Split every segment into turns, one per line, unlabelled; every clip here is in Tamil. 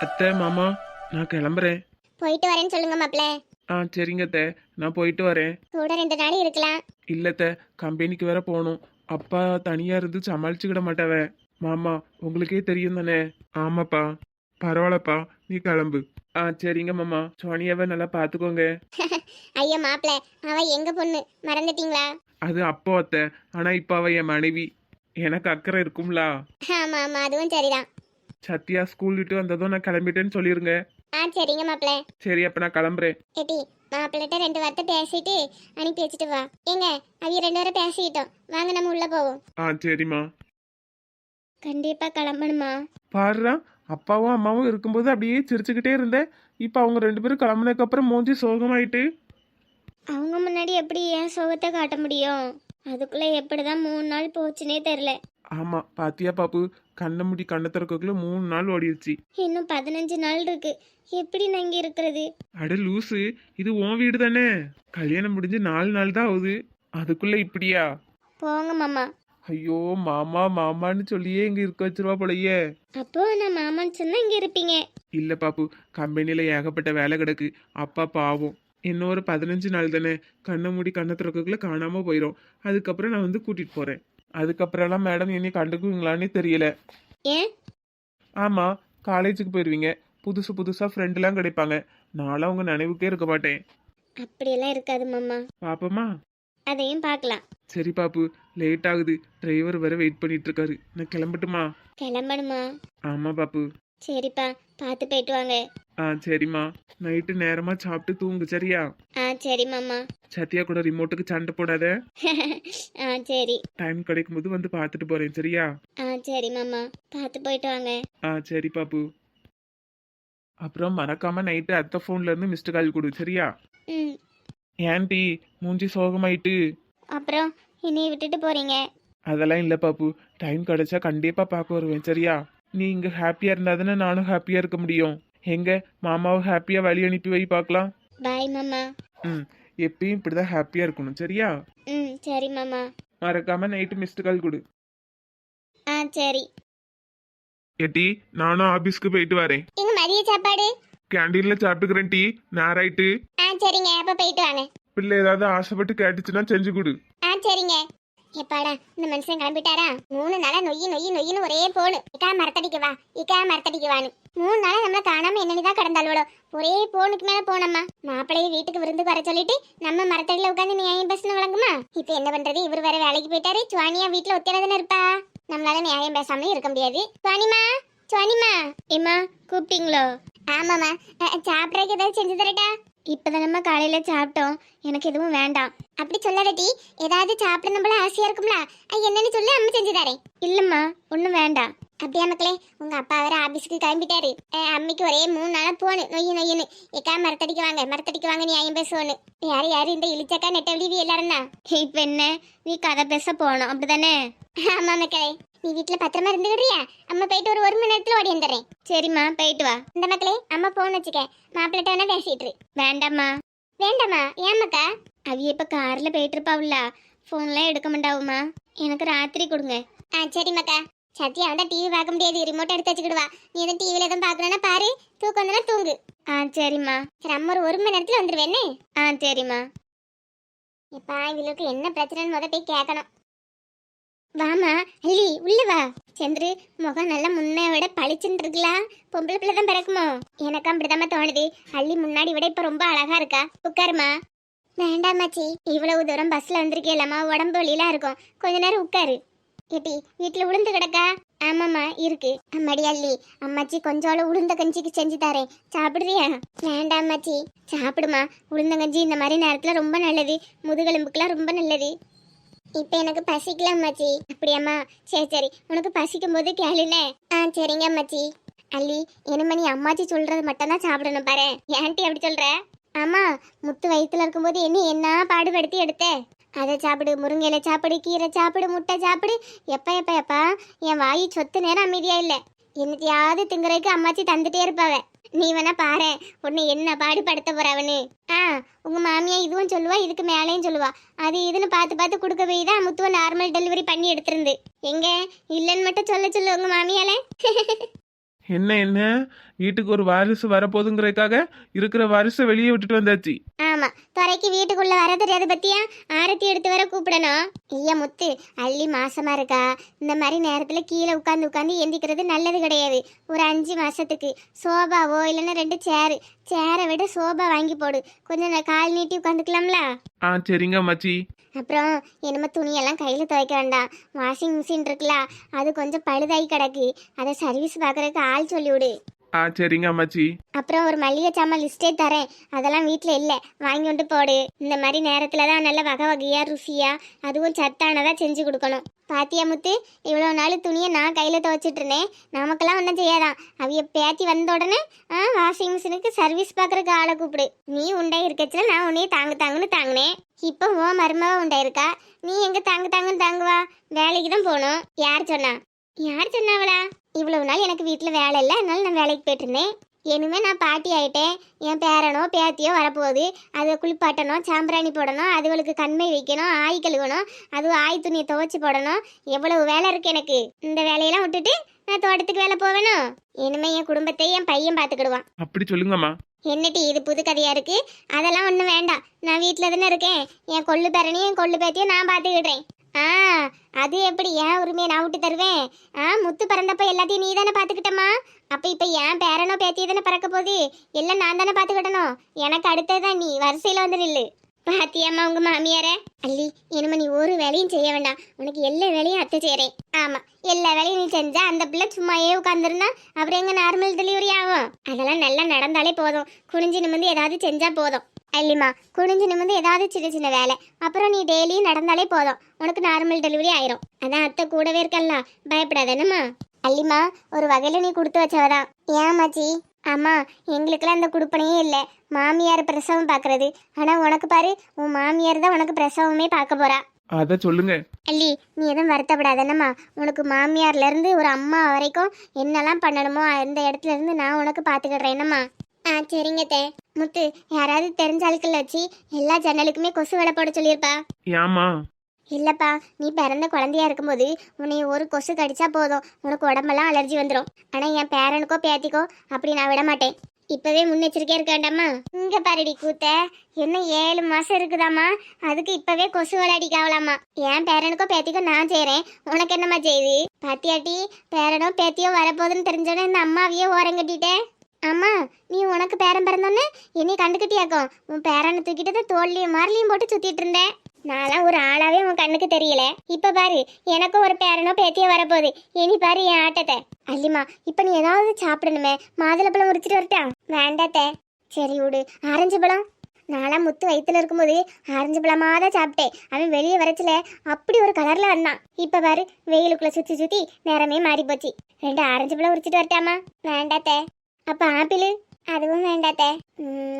அத்தை மாமா நான் கிளம்புறேன்.
போயிட்டு வரேன்னு சொல்லுங்க மாப்பிள்ள.
ஆ சரிங்க அத்தை. நான் போயிட்டு வரேன்.
கூட ரெண்டு நாள் இருக்கலாம்.
இல்லத்த கம்பெனிக்கு வேற போகணும். அப்பா தனியா இருந்து சமாளிச்சுக்கிட மாட்டாவ. மாமா உங்களுக்கே தெரியும் தானே? ஆமாப்பா. பரவாயில்லப்பா. நீ கிளம்பு. ஆ சரிங்க மாமா. சோனியாவை நல்லா பார்த்துக்கோங்க
ஐயோ மாப்பிள்ள. அவ எங்க பொண்ணு? மறந்துட்டீங்களா?
அது அப்போ அத்தை. ஆனா இப்போ அவ என் மனைவி. எனக்கு அக்கறை இருக்கும்லா.
ஆமா ஆமா. அதுவும் சரிதான்.
சத்யா ஸ்கூல் விட்டு வந்ததும் நான் கிளம்பிட்டேன்னு சொல்லிருங்க.
ஆ சரிங்க மாப்பிள்ள.
சரி அப்ப நான் கிளம்புறேன்.
ஏட்டி மாப்பிள்ளைகிட்ட ரெண்டு வார்த்தை பேசிட்டு அனுப்பி வச்சுட்டு வா. ஏங்க அவிய ரெண்டு பேரும் பேசிக்கிட்டோம். வாங்க நம்ம உள்ள போவோம்.
ஆ சரிம்மா.
கண்டிப்பா கிளம்பணுமா?
பாருடா அப்பாவும் அம்மாவும் இருக்கும்போது அப்படியே சிரிச்சுக்கிட்டே இருந்தேன். இப்போ அவங்க ரெண்டு பேரும் கிளம்புனதுக்கு அப்புறம் மூஞ்சி சோகமாயிட்டு.
அவங்க முன்னாடி எப்படி ஏன் சோகத்தை காட்ட முடியும்? அதுக்குள்ள எப்படிதான் மூணு நாள் போச்சுனே தெரியல.
ஆமா பாத்தியா பாப்பு? கண்ணை முடி கண்ணை திறக்கக்குள்ள மூணு நாள் ஓடிடுச்சு
இன்னும் பதினஞ்சு நாள் இருக்கு. எப்படி நான் இங்க இருக்கிறது?
அட லூசு இது உன் வீடு தானே? கல்யாணம் முடிஞ்சு நாலு நாள் தான் ஆகுது. அதுக்குள்ள இப்படியா?
போங்க மாமா.
ஐயோ மாமா மாமான்னு சொல்லியே இங்க இருக்க வச்சிருவா போலயே.
அப்போ நான் மாமான்னு சொன்னா இங்க இருப்பீங்க?
இல்ல பாப்பு கம்பெனில ஏகப்பட்ட வேலை கிடக்கு. அப்பா பாவம். இன்னும் ஒரு பதினஞ்சு நாள் தானே. கண்ணை மூடி கண்ணை திறக்கக்குள்ள காணாம போயிடும் அதுக்கப்புறம் நான் வந்து கூட்டிட்டு போறேன். அதுக்கப்புறம்லாம் மேடம் என்னை கண்டுக்குவீங்களான்னு தெரியல.
ஏன்?
ஆமா காலேஜுக்கு போயிருவீங்க. புதுசு புதுசா ஃப்ரெண்ட்லாம் கிடைப்பாங்க. நான்லாம் உங்க நினைவுக்கே இருக்க மாட்டேன்.
அப்படியெல்லாம் இருக்காது மாமா.
பாப்போமா?
அதையும் பார்க்கலாம்.
சரி பாப்பு லேட் ஆகுது. டிரைவர் வேற வெயிட் பண்ணிட்டு இருக்காரு. நான் கிளம்பட்டுமா?
கிளம்பணுமா?
ஆமா பாப்பு.
சரிப்பா பார்த்து போயிட்டு வாங்க.
ஆ சரிம்மா. நைட்டு நேரமா சாப்பிட்டு தூங்கு சரியா?
ஆ சரி மாமா.
சத்யா கூட ரிமோட்டுக்கு சண்டை போடாத.
ஆ சரி.
டைம் கிடைக்கும் போது வந்து பார்த்துட்டு போறேன் சரியா?
ஆ சரி மாமா. பார்த்து போயிட்டு வாங்க.
ஆ சரி பாப்பு அப்புறம் மறக்காம நைட்டு அத்தை ஃபோன்ல இருந்து மிஸ்டு கால் கொடு சரியா?
ம்.
ஏன்டி மூஞ்சி சோகமாயிட்டு?
அப்புறம் என்னைய விட்டுட்டு போறீங்க?
அதெல்லாம் இல்லை பாப்பு டைம் கிடைச்சா கண்டிப்பா பார்க்க வருவேன் சரியா? நீ இங்க ஹாப்பியா இருந்தா தானே நானும் ஹாப்பியா இருக்க முடியும். எங்க? மாமாவை ஹாப்பியா வழி அனுப்பி வை பார்க்கலாம்.
பாய் மாமா.
ம் எப்பயும் இப்படிதான் ஹாப்பியா இருக்கணும் சரியா?
ம் சரி மாமா.
மறக்காம நைட்டு மிஸ்டு கால் கொடு.
ஆ சரி.
ஏட்டி நானும் ஆபீஸ்க்கு போயிட்டு வரேன்.
எங்க மதிய சாப்பாடு?
கேண்டீன்ல சாப்பிட்டுக்கிறேன் டீ. நேராயிட்டு
ஆ சரிங்க அப்ப போயிட்டு வாங்க.
பிள்ளை ஏதாவது ஆசைப்பட்டு கேட்டுச்சுன்னா செஞ்சு கொடு.
ஆ சரிங்க. எப்பாடா இந்த மனுஷன் கிளம்பிட்டாரா? மூணு நாளா நொய்யி நொய்யி நொய்யின்னு ஒரே போனு இக்கா மரத்தடிக்கு வா இக்கா மரத்தடிக்கு வான்னு. மூணு நாளா நம்மள காணாம என்னதான் கடந்தாளோட ஒரே போனுக்கு மேல போனம்மா. மாப்பிள்ளைய வீட்டுக்கு விருந்துக்கு வர சொல்லிட்டு நம்ம மரத்தடியில உட்காந்து நியாயம் பேசணும் வழங்குமா? இப்ப என்ன பண்றது? இவர் வேற வேலைக்கு போயிட்டாரு. சுவானியா வீட்டுல தானே இருப்பா. நம்மளால நியாயம் பேசாம இருக்க முடியாது. சுவானிமா சுவானிமா. ஏமா கூப்பிட்டீங்களோ? ஆமாம்மா. சாப்பிட்றதுக்கு ஏதாவது செஞ்சு தரட்டா? இப்போதான் நம்ம காலையில சாப்பிட்டோம். எனக்கு எதுவும் வேண்டாம். அப்படி சொல்லாதடி ஏதாவது சாப்பிடணும் போல ஆசையா இருக்கும்ல. அது என்னன்னு சொல்லி அம்மா செஞ்சு தரேன். இல்லம்மா ஒன்றும் வேண்டாம். அப்படியா மக்களே உங்க அப்பா வேற ஆபீஸ்க்கு கிளம்பிட்டாரு. அம்மிக்கு ஒரே மூணு நாளா போனு நொய்யு நொய்யுன்னு ஏக்கா மரத்தடிக்கு வாங்க மரத்தடிக்கு வாங்க நியாயம் பேசுவோன்னு யாரு யாரு இந்த இழிச்சக்கா நெட்டவழி எல்லாரும் தான் இப்ப என்ன? நீ கதை பேச போனோம் அப்படிதானே? ஆமா மக்களே நீ வீட்டுல பத்திரமா இருந்துக்கிறியா அம்மா போயிட்டு ஒரு ஒரு மணி நேரத்துல ஓடி வந்துடுறேன். சரிம்மா போயிட்டு வா. இந்த மக்களே அம்மா போன் வச்சுக்க. மாப்பிள்ளட்ட வேணா பேசிட்டு. வேண்டாம்மா. வேண்டாம்மா ஏமாக்கா அவிய இப்ப கார்ல போயிட்டு இருப்பாவுல போன்லாம் எடுக்க மாட்டாவுமா. எனக்கு ராத்திரி கொடுங்க. ஆ சரிம்மாக்கா சத்யா வந்தா டிவி பார்க்க முடியாது. ரிமோட் எடுத்து வச்சுக்கிடுவா. நீ எதுவும் டிவில எதுவும் பார்க்கணும்னா பாரு. தூக்கம் வந்தனா தூங்கு. ஆ சரிம்மா. சரி அம்மா ஒரு ஒரு மணி நேரத்துல வந்துருவேன்னு ஆ சரிம்மா. எப்பா இவளுக்கு என்ன பிரச்சனைன்னு முத போய் கேட்கணும் வாமா அள்ளி உள்ள வா. சந்திரு முகம் நல்லா முன்ன விட பளிச்சுன்னு இருக்கலாம் பொம்பளை பிள்ளை தான் பிறக்குமோ? எனக்கும் அப்படிதாம்மா தோணுது. அள்ளி முன்னாடி விட இப்ப ரொம்ப அழகா இருக்கா. உட்காருமா வேண்டாமாச்சி இவ்வளவு தூரம் பஸ்ல வந்திருக்கேலம்மா. உடம்பு வலியெல்லாம் இருக்கும். கொஞ்ச நேரம் உட்காரு. ஏட்டி வீட்டில் உளுந்து கிடக்கா? ஆமாம்மா இருக்கு. அம்மாடி அள்ளி அம்மாச்சி கொஞ்சோளவு உளுந்த கஞ்சிக்கு செஞ்சு தரேன். சாப்பிடுறியா? வேண்டாம் அம்மாச்சி. சாப்பிடுமா. உளுந்த கஞ்சி இந்த மாதிரி நேரத்தில் ரொம்ப நல்லது. முதுகெலும்புக்கெலாம் ரொம்ப நல்லது. இப்போ எனக்கு பசிக்கல அம்மாச்சி. அப்படியாம்மா. சரி சரி. உனக்கு பசிக்கும் போது கேளுனே. ஆ சரிங்க அம்மாச்சி. அள்ளி என்னம்மா நீ அம்மாச்சி சொல்கிறது மட்டும்தான் சாப்பிடணும் பாரு. ஏன்ட்டி அப்படி சொல்கிற ஆமாம் முத்து வயிற்றுல இருக்கும்போது என்ன என்ன பாடுபடுத்தி எடுத்தேன் அதை சாப்பிடு முருங்கையில சாப்பிடு கீரை சாப்பிடு முட்டை சாப்பிடு. எப்ப எப்ப எப்பா என் வாயு சொத்து நேரம் அமைதியா இல்ல. என்னத்தையாவது திங்குறதுக்கு அம்மாச்சி தந்துட்டே இருப்பாவ. நீ வேணா பாரு உன்னை என்ன பாடுபடுத்த போறவனு ஆ உங்க மாமியா இதுவும் சொல்லுவா இதுக்கு மேலேயும் சொல்லுவா. அது இதுன்னு பார்த்து பார்த்து கொடுக்க போய் தான் முத்துவ நார்மல் டெலிவரி பண்ணி எடுத்திருந்து. எங்க? இல்லைன்னு மட்டும் சொல்ல சொல்லு உங்க மாமியால.
என்ன என்ன? வீட்டுக்கு ஒரு வாரிசு வரப்போகுதுங்கிறதுக்காக இருக்கிற வாரிசை வெளியே விட்டுட்டு வந்தாச்சு.
ஆமா. துறைக்கு வீட்டுக்குள்ள வர தெரியாது பத்தியா? ஆரத்தி எடுத்து வர கூப்பிடணும். ஐயா முத்து அள்ளி மாசமா இருக்கா? இந்த மாதிரி நேரத்துல கீழே உட்காந்து உட்காந்து எந்திக்கிறது நல்லது கிடையாது. ஒரு அஞ்சு மாசத்துக்கு. சோபாவோ இல்லைன்னா ரெண்டு சேரு சேரை விட சோபா வாங்கி போடு. கொஞ்சம் நான் கால் நீட்டி உட்காந்துக்கலாம்ல
ஆ சரிங்க மச்சி
அப்புறம் என்னமோ துணியெல்லாம் கையில் துவைக்க வேண்டாம். வாஷிங் மிஷின் இருக்குல்ல அது கொஞ்சம் பழுதாகி கிடக்கு. அதை சர்வீஸ் பார்க்கறதுக்கு ஆள் சொல்லி விடு
ஆ சரிங்க அம்மாச்சி.
அப்புறம் ஒரு மளிகை சாமான் லிஸ்ட்டே தரேன். அதெல்லாம் வீட்டில் இல்லை. வாங்கி கொண்டு போடு. இந்த மாதிரி நேரத்தில் தான் நல்ல வகை வகையாக ருசியாக அதுவும் சத்தானதாக செஞ்சு கொடுக்கணும். பாத்தியா முத்து இவ்வளோ நாள் துணியை நான் கையில் துவைச்சிட்டு இருந்தேன் நமக்கெல்லாம் ஒன்றும் செய்யாதான். அவைய பேத்தி வந்த உடனே ஆ வாஷிங் மிஷினுக்கு சர்வீஸ் பார்க்குறக்கு ஆளை கூப்பிடு. நீ உண்டை இருக்கச்சுல நான் உன்னையே தாங்கு தாங்குன்னு தாங்கினேன். இப்போ உன் மருமவ உண்டை இருக்கா? நீ எங்கே தாங்கு தாங்குன்னு தாங்குவா? வேலைக்கு தான் போகணும். யார் சொன்னா? யார் சொன்னாவளா இவ்வளவு நாள் எனக்கு வீட்டில் வேலை இல்லை அதனால நான் வேலைக்கு போயிட்டு இருந்தேன் இனிமே நான் பாட்டி ஆயிட்டேன். என் பேரனோ பேத்தியோ வரப்போகுது. அதை குளிப்பாட்டணும் சாம்பிராணி போடணும் அதுகளுக்கு கண்மை வைக்கணும் ஆய் கழுவணும் அதுவும் ஆய் துணியை துவைச்சி போடணும். எவ்வளவு வேலை இருக்கு எனக்கு. இந்த வேலையெல்லாம் விட்டுட்டு நான் தோட்டத்துக்கு வேலை போவேணும் இனிமே என் குடும்பத்தை என் பையன் பார்த்துக்கிடுவான்.
அப்படி சொல்லுங்கம்மா.
என்னட்டி இது புது கதையா இருக்கு? அதெல்லாம் ஒன்றும் வேண்டாம். நான் வீட்டில் தானே இருக்கேன். என் கொள்ளு பேரனையும் என் கொள்ளு பேத்தியும் நான் பார்த்துக்கிடுறேன். ஆ அது எப்படி? ஏன் உரிமையை நான் விட்டு தருவேன்? ஆ முத்து பிறந்தப்ப எல்லாத்தையும் நீ தானே பார்த்துக்கிட்டம்மா? அப்போ இப்போ ஏன் பேரனோ பேத்தியை தானே பறக்க போகுது? எல்லாம் நான் தானே பார்த்துக்கிடணும். எனக்கு அடுத்ததான் நீ வரிசையில் வந்து நில்லு. பாத்தியாம்மா உங்க மாமியார? அல்லி இனிமே நீ ஒரு வேலையும் செய்ய வேண்டாம். உனக்கு எல்லா வேலையும் அத்தை செய்யறேன் ஆமா எல்லா வேலையும் நீ செஞ்சா அந்த பிள்ளை சும்மாயே உட்காந்துருந்தா அப்புறம் எங்க நார்மல் டெலிவரி ஆகும்? அதெல்லாம் நல்லா நடந்தாலே போதும். குனிஞ்சு நிமிந்து ஏதாவது செஞ்சா போதும். அல்லிம்மா குனிஞ்சு நிமிந்து ஏதாவது சின்ன சின்ன வேலை. அப்புறம் நீ டெய்லியும் நடந்தாலே போதும். உனக்கு நார்மல் டெலிவரி ஆயிரும். அதான் அத்தை கூடவே இருக்கல்ல பயப்படாத என்னம்மா அல்லிம்மா ஒரு வகையில நீ கொடுத்து வச்சவதான் ஏமாச்சி ஆமா எங்களுக்கெல்லாம் அந்த குடுப்பனையே இல்லை. மாமியார் பிரசவம் பார்க்கறது ஆனா உனக்கு பாரு உன் மாமியார் தான் உனக்கு பிரசவமே பார்க்க போறா.
அதை சொல்லுங்க.
அல்லி நீ எதுவும் வருத்தப்படாத என்னம்மா உனக்கு மாமியார்ல இருந்து ஒரு அம்மா வரைக்கும் என்னெல்லாம் பண்ணணுமோ அந்த இடத்துல இருந்து நான் உனக்கு பாத்துக்கிடுறேன் என்னம்மா ஆ சரிங்க தே. முத்து யாராவது தெரிஞ்ச ஆட்கள் வச்சு எல்லா ஜன்னலுக்குமே கொசு வேலை போட சொல்லியிருப்பா.
ஏம்மா?
இல்லப்பா நீ பிறந்த குழந்தையா இருக்கும்போது உன்னை ஒரு கொசு கடிச்சா போதும். உனக்கு உடம்பெல்லாம் அலர்ஜி வந்துடும் ஆனா என் பேரனுக்கோ பேத்திக்கோ அப்படி நான் விட மாட்டேன். இப்பவே முன்னெச்சரிக்கையா இருக்க வேண்டாமா? இங்க பாருடி கூத்த. இன்னும் ஏழு மாசம் இருக்குதாம்மா? அதுக்கு இப்பவே கொசு விளையாடிக்காவலாமா என் பேரனுக்கோ பேத்திக்கோ நான் செய்றேன். உனக்கு என்னம்மா செய்யுது பாத்தியாட்டி பேரனோ பேத்தியோ வரப்போகுதுன்னு தெரிஞ்சோன்னே இந்த அம்மாவையே ஓரம் கட்டிட்டேன் அம்மா நீ உனக்கு பேரன் பிறந்தோன்னே என்னை கண்டுக்கிட்டியாக்கும் உன் பேரனை தூக்கிட்டு தான் தோல்லையும் மாரலையும் போட்டு சுத்திட்டு இருந்தேன். நான்லாம் ஒரு ஆளாவே உன் கண்ணுக்கு தெரியல. இப்ப பாரு எனக்கும் ஒரு பேரனோ பேத்தியோ வரப்போகுது. இனி பாரு என் ஆட்டத்தை. அல்லிமா இப்ப நீ ஏதாவது சாப்பிடணுமே? மாதுளப்பழம் உரிச்சிட்டு வரட்டா? வேண்டாத்தே சரி விடு. ஆரஞ்சு பழம். நான்லாம் முத்து வயிற்றுல இருக்கும்போது ஆரஞ்சு பழமாக தான் சாப்பிட்டேன். அவன் வெளியே வரச்சில. அப்படி ஒரு கலரில் வந்தான். இப்போ பாரு வெயிலுக்குள்ளே சுற்றி சுற்றி நேரமே மாறி போச்சு ரெண்டு ஆரஞ்சு பழம் உரிச்சிட்டு வரட்டாமா வேண்டாத்தே அப்ப ஆப்பிள்? அதுவும் வேண்டாத்தே.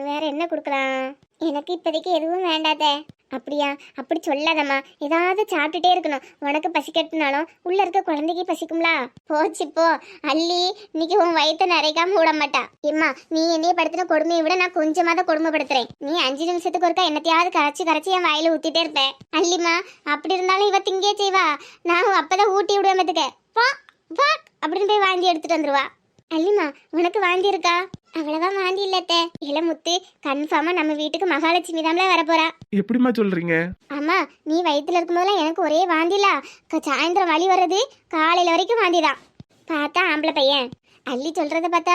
வேற என்ன கொடுக்கலாம்? எனக்கு இப்போதைக்கு எதுவும் வேண்டாத்தே. அப்படியா? அப்படி சொல்லாதம்மா. ஏதாவது சாப்பிட்டுட்டே இருக்கணும். உனக்கு பசிக்கட்டுனாலும் உள்ள இருக்க குழந்தைக்கு பசிக்கும்லா? போச்சு போ. அள்ளி இன்னைக்கு உன் வயித்தை நிறைக்காம விட மாட்டா. எம்மா நீ என்னைய படுத்தின கொடுமையை விட நான் கொஞ்சமாக தான் கொடுமைப்படுத்துறேன். நீ அஞ்சு நிமிஷத்துக்கு ஒருக்கா என்னத்தையாவது கரைச்சி கரைச்சி என் வாயில ஊத்திட்டே இருப்பேன் அள்ளிம்மா அப்படி இருந்தாலும் இவ திங்கே செய்வா. நான் அப்பதான் ஊட்டி விடுவேன் பத்துக்க. வா வா அப்படின்னு போய் வாங்கி எடுத்துட்டு வந்துருவா. அல்லிம்மா உனக்கு வாந்தி இருக்கா அவ்வளவா வாந்தி இல்லத்தே. இளமுத்து கன்ஃபார்மா நம்ம வீட்டுக்கு மகாலட்சுமி தான்ல வரப்போறா.
எப்படிம்மா சொல்றீங்க?
அம்மா நீ வயித்துல இருக்கும்போதெல்லாம் எனக்கு ஒரே வாந்தில. சாயந்தரம் வலி வர்றது காலையில வரைக்கும் வாந்திதான். பார்த்தா ஆம்பளை பையன். அள்ளி சொல்றத பார்த்தா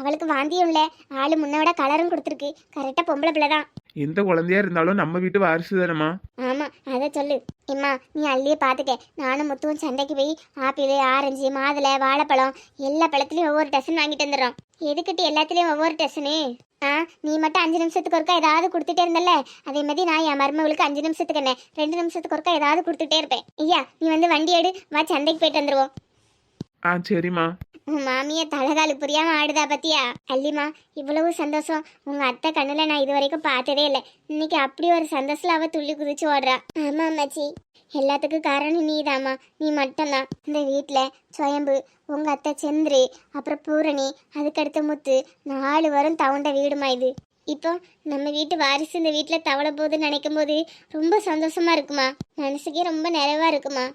அவளுக்கு வாந்தியும் இல்ல ஆளு முன்ன விட கலரும் கொடுத்துருக்கு. கரெக்டா பொம்பளை பிள்ளை தான்
எந்த குழந்தையா இருந்தாலும் நம்ம வீட்டு வாரிசு தானம்மா?
ஆமா அதை சொல்லு. எம்மா நீ அள்ளியே பார்த்துக்க. நானும் முத்துவும் சந்தைக்கு போய் ஆப்பிள் ஆரஞ்சு மாதுளை வாழைப்பழம் எல்லா பழத்துலயும் ஒவ்வொரு டசன் வாங்கிட்டு வந்துடுறோம். எதுக்கிட்டு எல்லாத்துலயும் ஒவ்வொரு டசனு ஆ நீ மட்டும் அஞ்சு நிமிஷத்துக்கு ஒருக்கா ஏதாவது கொடுத்துட்டே இருந்தல்ல? அதே மாதிரி நான் என் மருமகளுக்கு அஞ்சு நிமிஷத்துக்கு என்ன? ரெண்டு நிமிஷத்துக்கு ஒருக்கா ஏதாவது கொடுத்துட்டே இருப்பேன். ஐயா நீ வந்து வண்டி எடு. வா சந்தைக்கு போயிட்டு வந்துருவோம்.
ஆ சரிம்மா.
உன் மாமிய தலகாலு புரியாம ஆடுதா பத்தியா? அல்லிமா இவ்வளவு சந்தோஷம். உங்க அத்தை கண்ணுல நான் இது வரைக்கும் பார்த்ததே இல்லை. இன்னைக்கு அப்படி ஒரு சந்தோஷத்துல அவ துள்ளி குதிச்சு ஓடுறா. ஆமா அம்மாச்சி. எல்லாத்துக்கும் காரணம் நீதாம்மா. நீ மட்டும்தான். இந்த வீட்டில் சுயம்பு உங்கள் அத்தை செந்திரு அப்புறம் பூரணி அதுக்கடுத்த முத்து நாலு வரும் தவுண்ட வீடுமா இது. இப்போ நம்ம வீட்டு வாரிசு இந்த வீட்டில் தவள போகுதுன்னு நினைக்கும் போது ரொம்ப சந்தோஷமா இருக்குமா? மனசுக்கே ரொம்ப நிறைவா இருக்குமா?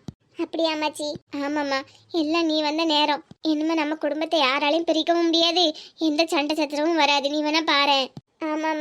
அப்படியாமாச்சி ஆமாம்மா. எல்லாம் நீ வந்த நேரம். இனிமே நம்ம குடும்பத்தை யாராலையும் பிரிக்கவும் முடியாது. எந்த சண்டை சத்திரமும் வராது. நீ வேணா பாரு ஆமா